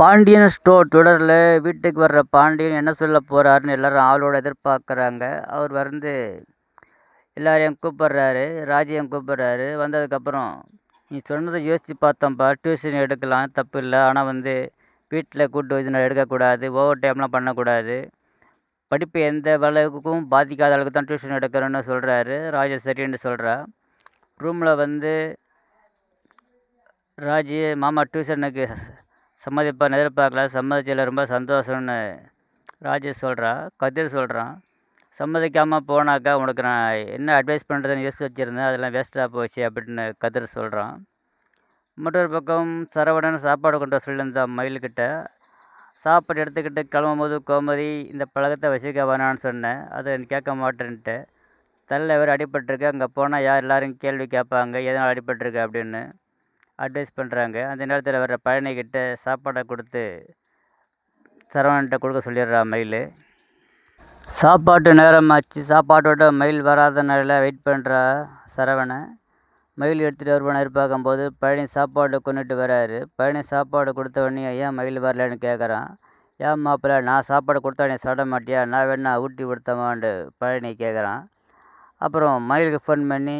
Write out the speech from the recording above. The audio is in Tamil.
பாண்டியன் ஸ்டோர் தொடரில் வீட்டுக்கு வர்ற பாண்டியன் என்ன சொல்ல போகிறாருன்னு எல்லோரும் ஆளோட எதிர்பார்க்குறாங்க. அவர் வந்து எல்லாரையும் கூப்பிட்றாரு ராஜையும் கூப்பிட்றாரு. வந்ததுக்கப்புறம் நீ சொன்னதை யோசித்து பார்த்தோம்ப்பா டியூஷன் எடுக்கலாம் தப்பு இல்லை. ஆனால் வந்து வீட்டில் கூட்டு வச்சு நான் எடுக்கக்கூடாது ஓவர் டைம்லாம் பண்ணக்கூடாது. படிப்பு எந்த அளவுக்கும் பாதிக்காத அளவுக்கு தான் டியூஷன் எடுக்கிறேன்னு சொல்கிறாரு ராஜா சரின்னு சொல்கிறா ரூமில் வந்து ராஜி மாமா டியூஷனுக்கு சம்மதிப்பான்னு எதிர்பார்க்கல. சம்மதிச்சதில் ரொம்ப சந்தோஷம்னு ராஜேஷ் சொல்கிறான் கதிர் சொல்கிறான் சம்மதிக்காமல் போனாக்கா உனக்கு நான் என்ன அட்வைஸ் பண்ணுறதுன்னு யோசிச்சு வச்சுருந்தேன். அதெல்லாம் வேஸ்ட்டாக போச்சு அப்படின்னு கதிர் சொல்கிறான் மற்றொரு பக்கம் சரவணன் சாப்பாடு கொண்டு சொல்லியிருந்தான் மயில்கிட்ட. சாப்பாடு எடுத்துக்கிட்டு கிளம்பும்போது கோமதி இந்த பழக்கத்தை வச்சுக்க வேணான்னு சொன்னேன் அதை கேட்க மாட்டேன்ட்டு தள்ளவர் அடிபட்டிருக்கு. அங்கே போனால் யார் எல்லோரும் கேள்வி கேட்பாங்க. எதனால் அடிபட்டிருக்கு? அப்படின்னு. அட்வைஸ் பண்ணுறாங்க அந்த நேரத்தில் வர்ற பழனிக்கிட்ட சாப்பாடை கொடுத்து சரவண்கிட்ட கொடுக்க சொல்லிடுறா மயில் சாப்பாட்டு நேரமாச்சு. சாப்பாட்டோட மயில் வராத நேரில் வெயிட் பண்ணுறா சரவணன் மயில் எடுத்துகிட்டு வருவான எதிர்பார்க்கும்போது பழனி சாப்பாடு கொண்டுட்டு வராரு. பழனி சாப்பாடு கொடுத்த உடனே ஏன் மயில் வரலன்னு கேட்குறான் ஏன் மாப்பிள்ள நான் சாப்பாடு கொடுத்தா நீ சாப்பிட மாட்டியா? நான் வேணா ஊட்டி கொடுத்தமான்ட்டு பழனி கேட்குறான் அப்புறம் மயிலுக்கு ஃபோன் பண்ணி